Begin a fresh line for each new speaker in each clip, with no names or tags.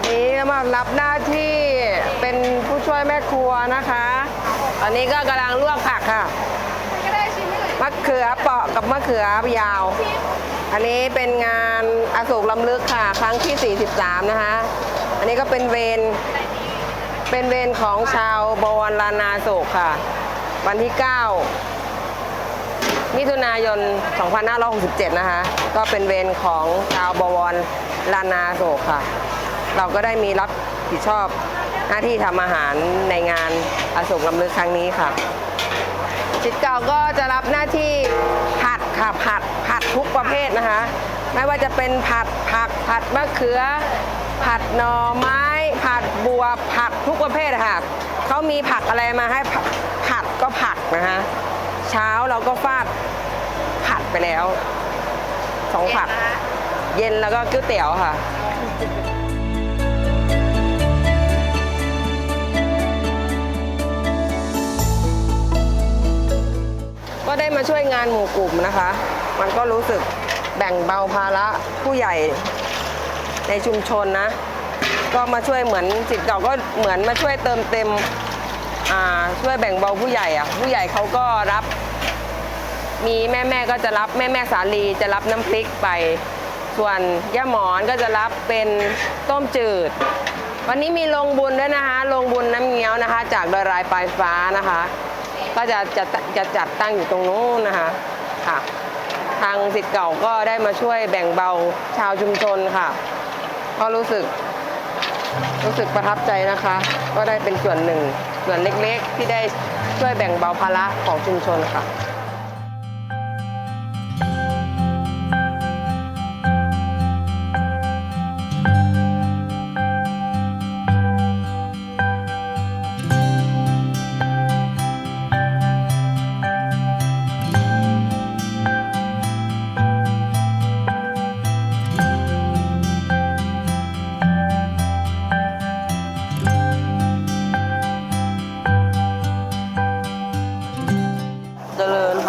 วันนี้มารับหน้าที่เป็นผู้ช่วยแม่ครัวนะคะ ตอนนี้ก็กำลังลวกผักค่ะมะเขือเปาะกับมะเขือยาว อันนี้เป็นงานอโศกลำลึกค่ะ ครั้งที่ 43 นะคะ อันนี้ก็เป็นเวรเป็นเวรของชาวบวรลานาโศกค่ะ วันที่ 9 มิถุนายน 2567 นะคะ ก็เป็นเวรของชาวบวรลานาโศกค่ะ เราก็ได้มีรับผิดชอบหน้าที่ทำอาหารในงานอโศกลำลึกครั้งนี้ค่ะจิตเก่าก็จะรับหน้าที่ผัดค่ะผัดผัดทุกประเภทนะคะ ไม่ว่าจะเป็นผัดผักผัดมะเขือ ผัดหน่อไม้ ผัดบัวผัดทุกประเภทอะค่ะเขามีผักอะไรมาให้ผัดผัดก็ผัดนะคะเช้าเราก็ฟาดผัดไปแล้วสองผัด เย็นแล้วก็ก๋วยเตี๋ยวค่ะ ก็ได้มาช่วยงานหมู่กลุ่มนะคะ มันก็รู้สึกแบ่งเบาภาระผู้ใหญ่ในชุมชนนะ ก็มาช่วยเหมือนจิตเก่าก็เหมือนมาช่วยเติมเต็มช่วยแบ่งเบาผู้ใหญ่อะผู้ใหญ่เขาก็รับ มีแม่แม่ก็จะรับแม่แม่สาลีจะรับน้ำพริกไป ส่วนย่าหมอนก็จะรับเป็นต้มจืด วันนี้มีลงบุญด้วยนะคะลงบุญน้ำเงี้ยวนะคะ จากดอยรายปลายฟ้านะคะ ก็จะจะจะจัดตั้งอยู่ตรงนู้นนะคะค่ะ ทางสิทธิ์เก่าก็ได้มาช่วยแบ่งเบาชาวชุมชนค่ะ ก็รู้สึกรู้สึกประทับใจนะคะ ก็ได้เป็นส่วนหนึ่งส่วนเล็กๆ ที่ได้ช่วยแบ่งเบาภาระของชุมชนค่ะ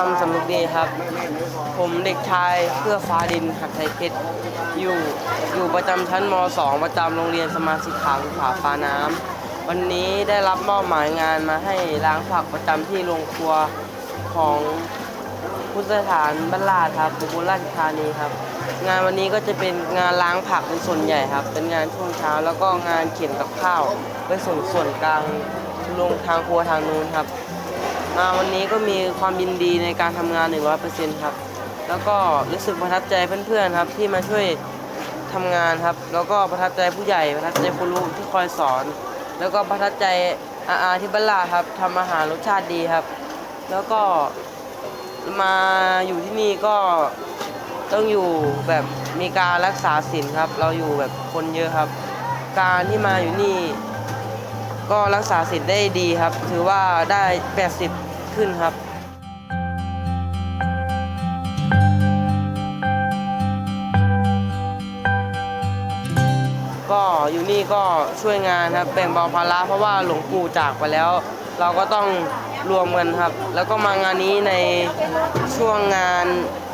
ริญธรรมสำนึกดีครับ ผมเด็กชายเพื่อฟ้าดินหัดไทยเพชรอยู่อยู่ประจำชั้นม .2 ประจำโรงเรียนสมาชิกขาผาฟ้าน้ำวันนี้ได้รับมอบหมายงานมาให้ล้างผักประจำที่โรงครัวของพุทธสถานบ้านลาดครับบุรีราชธานีครับ งานวันนี้ก็จะเป็นงานล้างผักเป็นส่วนใหญ่ครับ เป็นงานช่วงเช้าแล้วก็งานเขียนกับข้าวไปส่งส่วนกลางลงทางครัวทางนู้นครับ อ่าวันนี้ก็มีความยินดีในการทำงาน 100%ครับ แล้วก็รู้สึกประทับใจเพื่อนๆครับ ที่มาช่วยทำงานครับ แล้วก็ประทับใจผู้ใหญ่ประทับใจครูที่คอยสอน แล้วก็ประทับใจอาอาที่บ้านลาครับทำอาหารรสชาติดีครับ แล้วก็มาอยู่ที่นี่ก็ต้องอยู่แบบมีการรักษาศีลครับ เราอยู่แบบคนเยอะครับ การที่มาอยู่นี่ ก็รักษาสิทธิ์ได้ดีครับ ถือว่าได้ 80 ขึ้นครับ ก็อยู่นี่ก็ช่วยงานครับแบ่งเบาภาระเพราะว่าหลวงปู่จากไปแล้ว เราก็ต้องรวมกันครับ แล้วก็มางานนี้ในช่วงงาน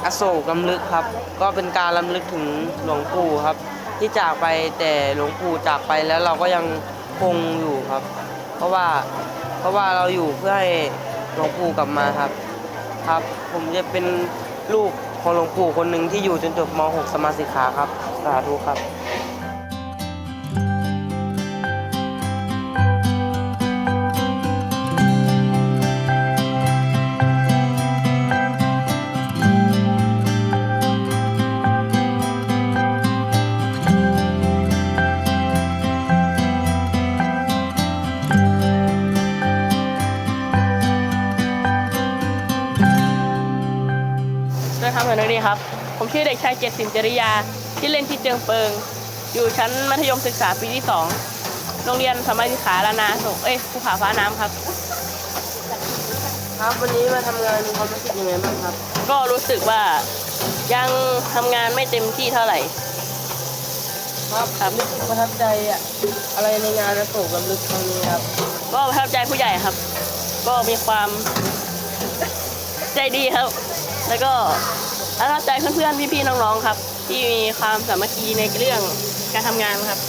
อโศกลำลึกครับ ก็เป็นการลำลึกถึงหลวงปู่ครับ ที่จากไปแต่หลวงปู่จากไปแล้วเราก็ยัง คงอยู่ครับ เพราะว่า เพราะว่าเราอยู่เพื่อให้หลวงปู่กลับมาครับ ครับ ผมจะเป็นลูกของหลวงปู่คนหนึ่งที่อยู่จนจบม .6 สมาสิกขาครับ สาธุครับ
ผมชื่อเด็กชายเจตสินจริยาที่อเล่นที่เจียงเปิง อยู่ชั้นมัธยมศึกษาปีที่2โรงเรียนสมัยศึกษาลานาส่งเอ้ยภูผาฟ้าน้ำครับ
ครับวันนี้มาทำงานมีความรู้สึกยังไงบ้างครับ
ก็รู้สึกว่ายังทำงานไม่เต็มที่เท่าไหร่
ครับ
ครับ
รู้สึกประทับใจอะอะไรในงานอโศกลำลึกครั้งนี้ครับ
ก็ประทับใจผู้ใหญ่ครับ ก็มีความใจดีครับ แล้วก็ ประทับใจเพื่อนๆพี่ๆน้องๆครับ ที่มีความสามัคคีในเรื่องการทำงานครับ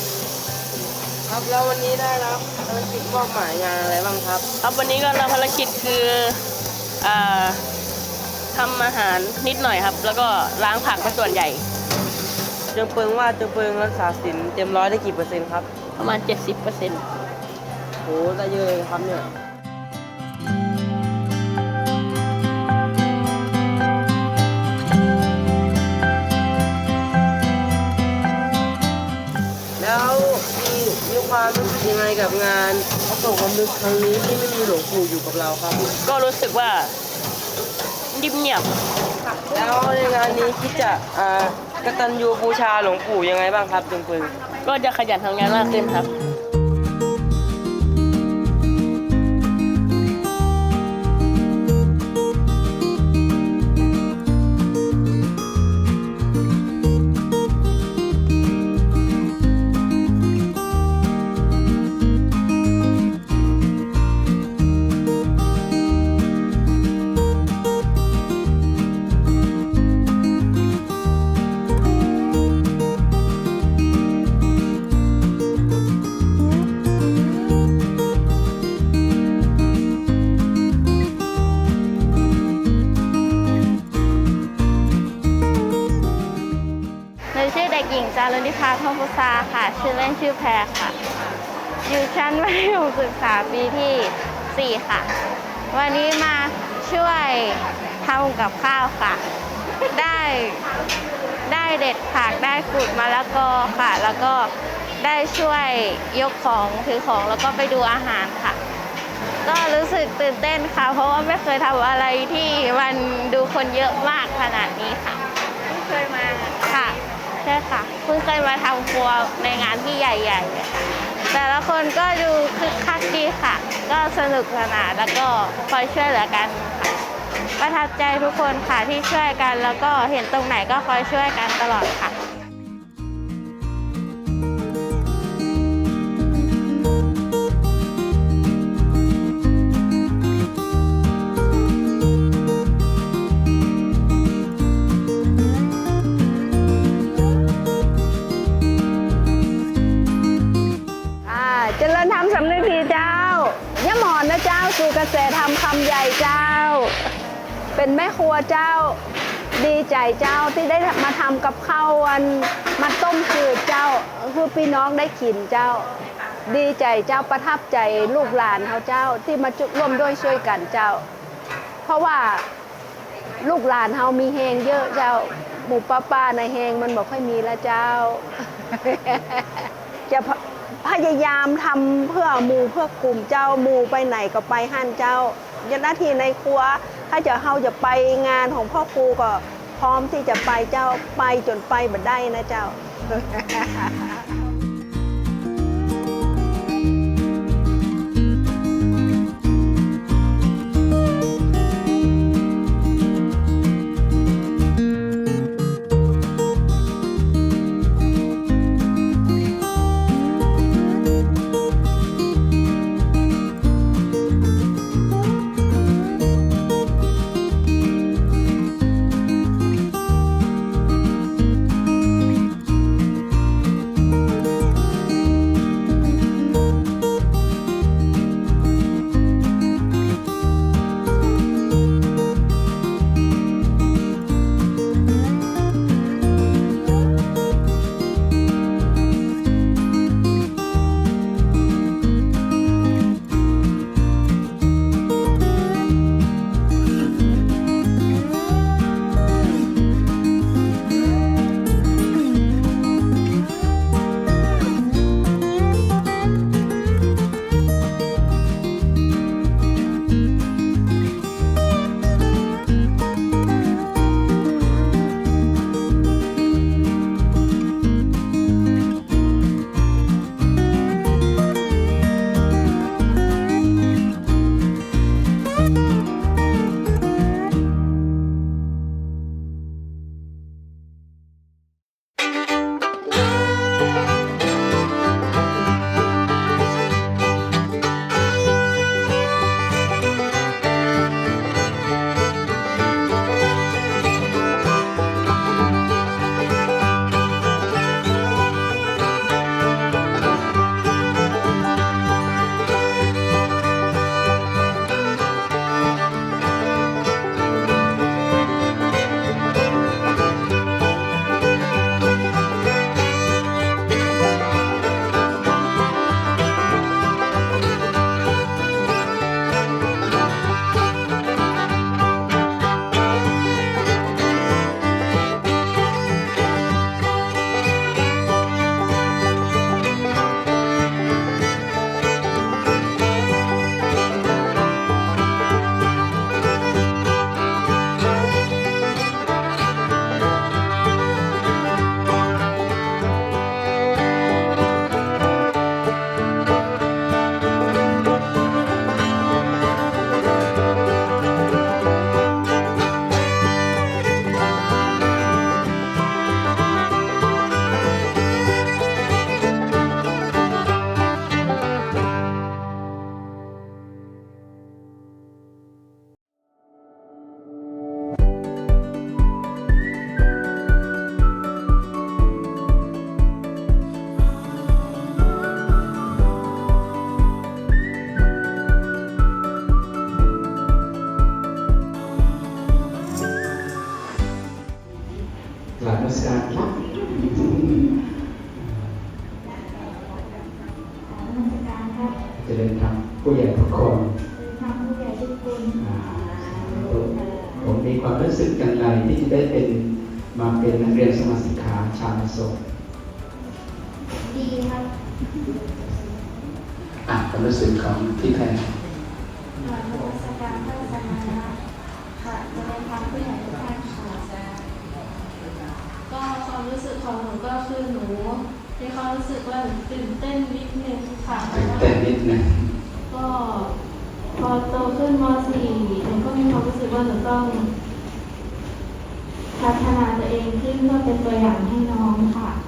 ครับแล้ววันนี้ได้รับภารกิจมอบหมายงานอะไรบ้างครับ
ครับวันนี้ก็รับภารกิจคืออาทำอาหารนิดหน่อยครับ แล้วก็ล้างผักเป็นส่วนใหญ่
เจิงเปิงว่าเจิงเปิงรักษาศีลเต็มร้อยได้กี่เปอร์เซ็นต์ครับ
ประมาณ 70%เปอร์เซ็นต์
โหได้เยอะเลยครับเนี่ย ความรู้สึกยังไงกับงานอโศกลำลึกครั้งนี้ที่ไม่มีหลวงปู่อยู่กับเราครับ
ก็รู้สึกว่าดิบเงียบ
แล้วในงานนี้คิดจะอ่ากตัญญูบูชาหลวงปู่ยังไงบ้างครับเจิงเปิง
ก็จะขยันทำงานมากขึ้นครับา
ทองพุทราค่ะ ชื่อเล่นชื่อแพรค่ะ อยู่ชั้นมัธยมศึกษาปีที่ 4 ค่ะ วันนี้มาช่วยทำกับข้าวค่ะ ได้ได้เด็ดผักได้ขูดมะละกอค่ะ แล้วก็ได้ช่วยยกของถือของแล้วก็ไปดูอาหารค่ะ ก็รู้สึกตื่นเต้นค่ะ เพราะว่าไม่เคยทำอะไรที่มันดูคนเยอะมากขนาดนี้ค่ะ เพิ่งเคยมาค่ะใช่ค่ะเพิ่งเคยมาทำครัวในงานที่ใหญ่ๆค่ะแต่ละคนก็ดูคึกคักดีค่ะ ก็สนุกสนานแล้วก็คอยช่วยเหลือกันค่ะประทับใจทุกคนค่ะที่ช่วยกัน แล้วก็เห็นตรงไหนก็คอยช่วยกันตลอดค่ะ
เป็นแม่ครัวเจ้าดีใจเจ้าที่ได้มาทำกับข้าววันมาต้มจืดเจ้าคือพี่น้องได้กินเจ้า ดีใจเจ้าประทับใจลูกหลานเขาเจ้าที่มาจุร่วมด้วยช่วยกันเจ้า เพราะว่าลูกหลานเฮามีเฮงเยอะเจ้าหมู่ป้าป้าในเฮงมันบอกค่อยมีแล้วเจ้า จะพยายามทำเพื่อหมู่เพื่อกลุ่มเจ้าหมู่ไปไหนก็ไปหั่นเจ้ายหน้าที่ในครัว ถ้าจะเฮาจะไปงานของพ่อครูก็พร้อมที่จะไปเจ้าไปจนไปบ่ได้นะเจ้า
ครับอะความรู้สึกของพี่แพร
ก็ความรู้สึกของหนูก็คือหนูมีความรู้สึกว่าหนูตื่นเต้นนิดนึงค่ะเพ
ตื่
ราะ
น
ว่า
เต้นนิดนึง
ก็พอโตขึ้นม .4 หนูก็มีความรู้สึกว่าหนูต้องพัฒนาตัวเองขึ้นเพื่อเป็นตัวอย่างให้น้องค่ะก็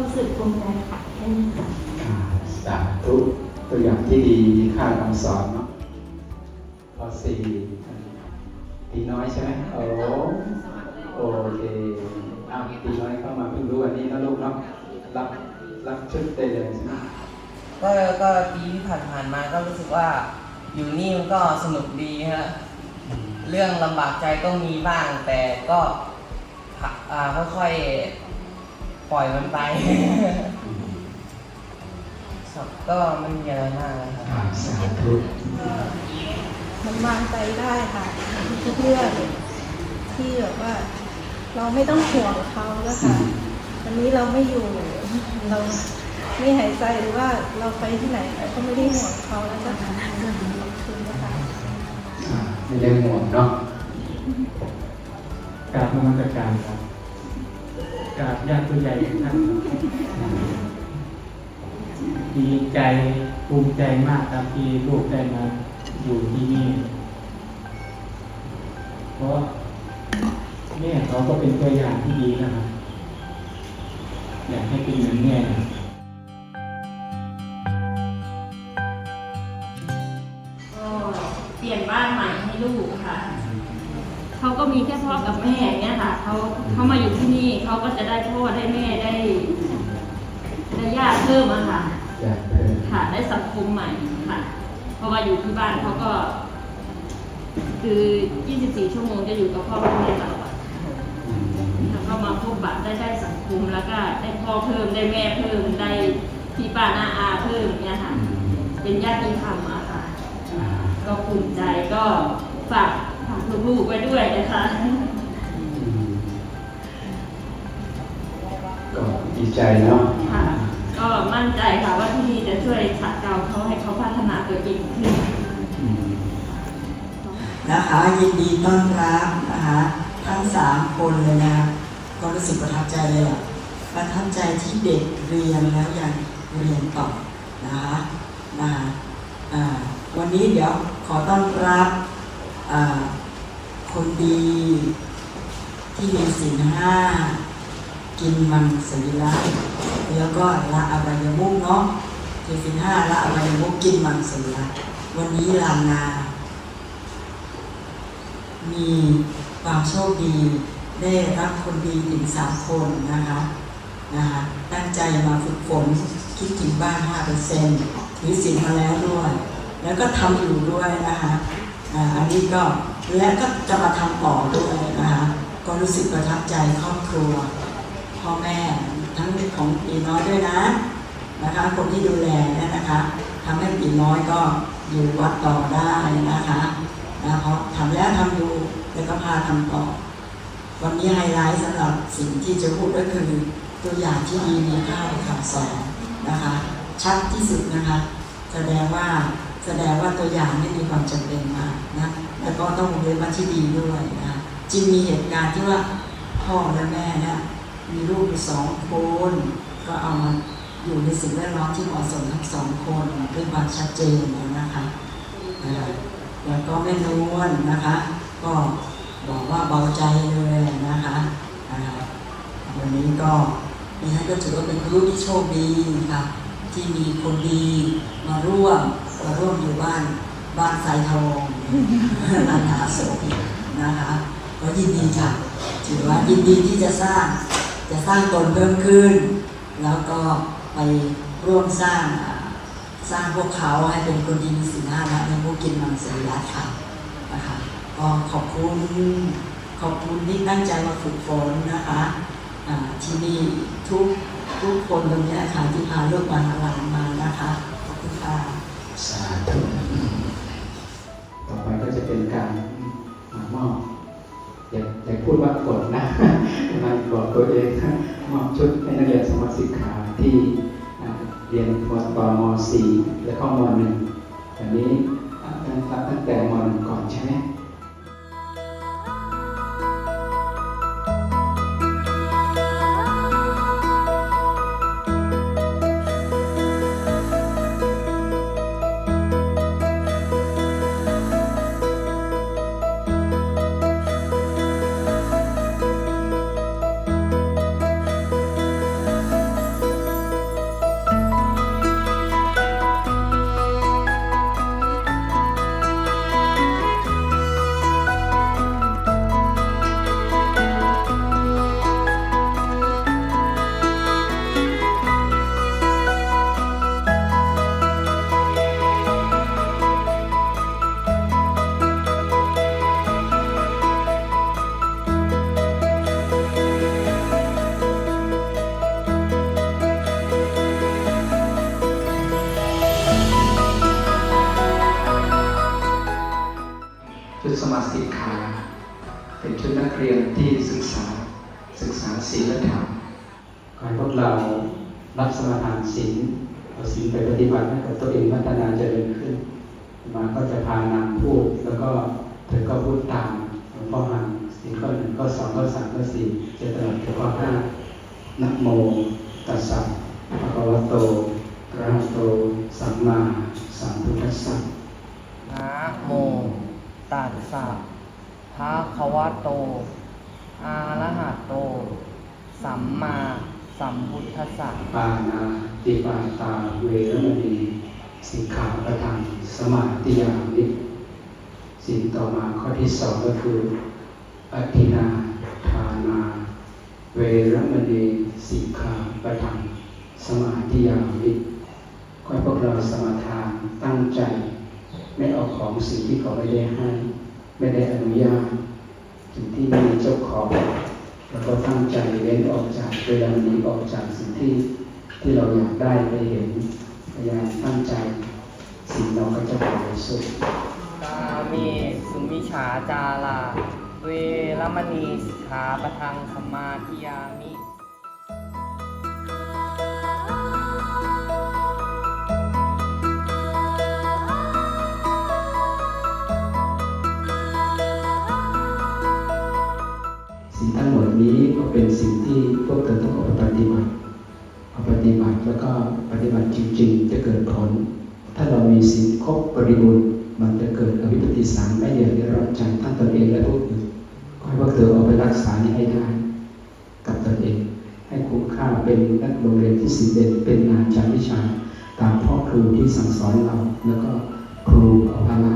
รู้สึกภูมิใจค่ะแค่นี้ค่ะ
อ่าสาธุตัวอย่างที่ดีมีค่าคำสอนเนาะพอสี่ตีน้อยใช่ไหมโอ้โอเคอ้าวตีน้อยเข้ามาเพิ่งรู้วันนี้นะลูกเนาะรับรับชุดได้เลยใช่ไหม
ก็ก็ปีที่ผ่านๆมาก็รู้สึกว่าอยู่นี่มันก็สนุกดีฮะเรื่องลำบากใจก็มีบ้างแต่ก็ผะอ่าค่อยๆ ปล่อยมันไป ครับก็ไม่มีอะไรมากนะครับ
อ่าสาธุ
มันวางใจได้ค่ะทุกเรื่องที่แบบว่า เราไม่ต้องห่วงเขาแล้วค่ะวันนี้เราไม่อยู่ เราไม่หายใจหรือว่าเราไปที่ไหนเราก็ไม่ได้ห่วงเขาแล้วก็ขอบคุณนะคะ
อ่าไม่ได้ห่วงเนาะ
กราบนมัสการครับ กราบญาติผู้ใหญ่ทุกท่านครับดีใจภูมิใจมากครับที่ลูกได้มาอยู่ที่นี่ เพราะแม่เขาก็เป็นตัวอย่างที่ดีนะครับอยากให้เป็นเหมือนแม่นะ
ก็เปลี่ยนบ้านใหม่ให้ลูกค่ะ เขาก็มีแค่พ่อกับแม่เนี่ยค่ะเขาเขามาอยู่ที่นี่เขาก็จะได้พ่อได้แม่ได้ได้ญาติเพิ่มอะค่ะ
อยากเป็น
ค่ะได้สังคมใหม่ค่ะ เพราะว่าอยู่ที่บ้านเขาก็ คือ 24 ชั่วโมงจะอยู่กับพ่อกับแม่ตลอดแล้วก็มาพบปะได้ได้สังคมแล้วก็ได้พ่อเพิ่มได้แม่เพิ่มได้พี่ป้าน้าอาเพิ่มเนี่ยค่ะ เป็นญาติธรรมอะค่ะ
อ่า
ก็ภูมิใจก็ฝาก ฝากลูกๆไว้ด้วยนะคะ
อืมก็ดีใจเนาะ
ค่ะ ก็มั่นใจค่ะว่าที่นี่จะช่วยขัดเกลาเขาให้เขาพัฒนาตัวเองขึ้น
อืม
นะคะยินดีต้อนรับนะคะทั้งสามคนเลยนะคะก็รู้สึกประทับใจเลยอะประทับใจที่เด็กเรียนแล้วยังเรียนต่อนะคะนะคะอ่าวันนี้เดี๋ยวขอต้อนรับอ่า คนดี ที่มีศีลห้ากินมังสวิรัตแล้วก็ละอบายมุกเนาะคือศีลห้าละอบายมุกกินมังสวิรัตวันนี้ลานา มีความโชคดีได้รับคนดีถึงสามคนนะคะนะคะตั้งใจมาฝึกฝนคิดถึงบ้าน5%ถือศีลมาแล้วด้วย แล้วก็ทำอยู่ด้วยนะคะอันนี้ก็ และก็จะมาทำต่อด้วยนะคะก็รู้สึกประทับใจครอบครัว พ่อแม่ทั้งของปีน้อยด้วยนะนะคะคนที่ดูแลเนี่ยนะคะทำให้ปีน้อยก็อยู่วัดต่อได้นะคะนะเพราะทำแล้วทำอยู่แล้วก็พาทำต่อ วันนี้ไฮไลท์สำหรับสิ่งที่จะพูดก็คือตัวอย่างที่ดีมีค่าคำสอนนะคะ ชัดที่สุดนะคะ แสดงว่าแสดงว่าตัวอย่างไม่มีความจำเป็นมากนะ แล้วก็ต้องเรียนมาที่ดีด้วยนะจริงมีเหตุการณ์ที่ว่าพ่อและแม่เนี่ยมีลูกสองคน ก็เอามาอยู่ในสิ่งแวดล้อมที่เหมาะสมทั้งสองคนด้วยความชัดเจนนะคะแล้วก็แม่นวลนะคะ ก็บอกว่าเบาใจเลยนะคะวันนี้ก็ดิฉันก็ถือว่าเป็นครูที่โชคดีค่ะที่มีคนดีมาร่วมมาร่วมอยู่บ้านบ้านสายทอง ลานหาสมนะคะก็ยินดีค่ะถือว่ายินดีที่จะสร้างจะสร้างตนเพิ่มขึ้น แล้วก็ไปร่วมสร้างสร้างพวกเขาให้เป็นคนดีมีศีลห้าและในมุกินมังสวิรัตค่ะนะคะก็ขอบคุณขอบคุณที่ตั้งใจมาฝึกฝนนะคะที่นี่ทุกทุกคนตรงนี้ค่ะที่พาลูกมาหาหลานมานะคะ ขอบคุณค่ะ
สาธุ เป็นการมามอบอย่าอย่าพูดว่ากดนะมันบอกตัวเองมอบชุดให้นักเรียนสมาสิกขาที่เรียนมตม .4 และก็ม .1 วันนี้ตั้งแต่ม .1 ก่อนใช่ไหม ศีลเอาศีลไปปฏิบัติให้กับตัวเองพัฒนาเจริญขึ้น มาก็จะพานางพูดแล้วก็เธอก็พูดตามหลวงพ่อหันศีลข้อหนึ่งข้อสองข้อสามข้อสี่จะตลอดถึงข้อห้านะโมตัสสะภะคะวะโตอะระหะโตสัมมาสัมพุทธัสสะ
นะโมตัสสะภะคะวะโตอะระหะโต สัมมาสัมพุทธัสสะ
ปานา ติปาตาเวรมณีสิกขาประทังสมาธิยามิสิ่งต่อมาข้อที่สองก็คืออธินาทานา เวรมณีสิกขาประทังสมาธิยามิขอให้พวกเราสมาทานตั้งใจ ไม่เอาของสิ่งที่เขาไม่ได้ให้ ไม่ได้อนุญาตสิ่งที่ไม่มีเจ้าของแล้วก็ตั้งใจเว้นออกจากเวลานี้ออกจากสิ่งที่ ที่เราอยากได้ไปเห็นพยายามตั้งใจสิ่งเราก็จะบริสุทธิ์
กาเมสุมิฉาจาราเวรมณีสิกขาปะทังสมมาธิยามิ
สิ่งทั้งหมดนี้ก็เป็นสิ่งที่พวกเธอต้อง ฏิบัติแล้วก็ปฏิบัติจริง ๆ จะเกิดผล ถ้าเรามีสิ่งครบบริบูรณ์มันจะเกิดอภิปฏิสารไม่เดือดร้อนใจทั้งตนเองและผู้อื่นขอให้พวกเธอเอาไปรักษานี้ให้ได้ กับตนเอง ให้คุ้มค่าเป็นนักโรงเรียนที่สิเด่นเป็นงานจารวิชา ตามพ่อครูที่สั่งสอนเรา แล้วก็ครูอภาระ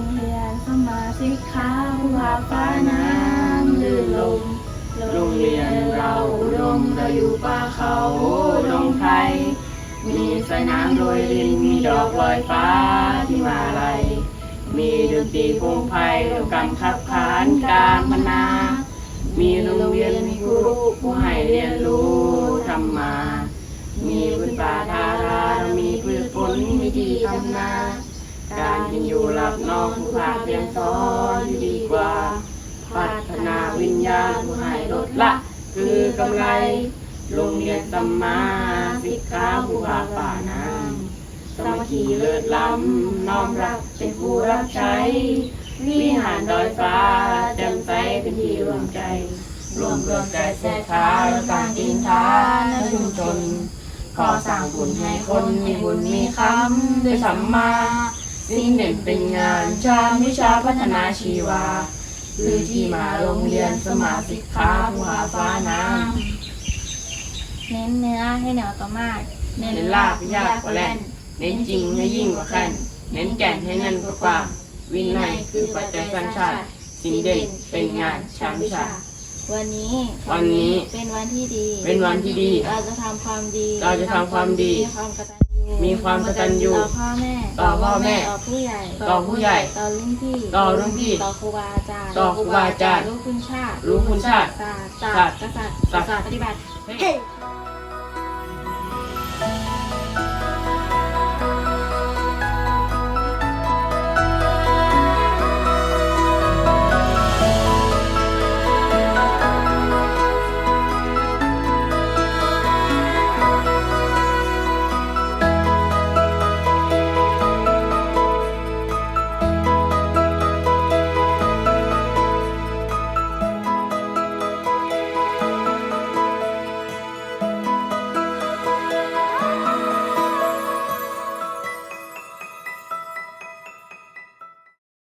โรงเรียนสมาสิกขาภูผาฟ้าน้ำลื่นลมโรงเรียนเราอุดมเราอยู่ป่าเขาดงไทยมีสนามโรยรินมีดอกลอยฟ้าที่มาลัย
นตรีพงไพร่วมกันขับขานการพนา มีโรงเรียนมีครูผู้ให้เรียนรู้ธรรมมามีพื้นป่าทารามีพืชผลมีที่ทำนา การกินอยู่หลับนอนผู้ภาเรียนสอนดีกว่า พัฒนาวิญญาณผู้ให้ลดละ คือกำไรโรงเรียนสัมมาสิกขาผู้ภาป่าน้ำสามัคคีเลิศล้ำน้อมรับเป็นผู้รับใช้วิหารดอยฟ้าแจ่มใสเป็นที่รวมใจรวมรวมใจแท้ท้าและสร้างกินทานชุมชนขอสร้างบุญให้คนมีบุญมีคำด้วยสัมมา สิ่งเด่นเป็นงานชาญวิชาพัฒนาชีวา คือที่มาโรงเรียนสมาสิกขาผู้หาฟ้าน้
เน้นเนื้อให้เหนียวต่อมากำ
เน้นลาบยากกว่าแล่นเน้นจริงให้ยิ่งกว่าแค่นเน้นแก่นให้แน่นกว่ากว่าวินัยคือปัจจัยสร้างชาติสิ่งเด่นเป็นงานชาญวิชา
วันนี้
วันนี้
เป็นวันที่ดี
เป็นวันที่ดี
เราจะทำความดี
เราจะทำความดี
มีความกตัญญู
มีความกตัญญู
ต่อพ่อแม่
ต่อพ่อแม่
ต่อผู้ใหญ่
ต่อผู้ใหญ่
ต่อรุ่นพี่
ต่อรุ่นพี่
ต่อครูบาอาจารย์
ต่อครูบาอาจารย์
รู้คุณชาติ
รู้คุณชาติ
ศาสตร์ศาสตร์กษัตริย์
ศาสตร์
ศาสตร์ปฏิบัติ
เฮ้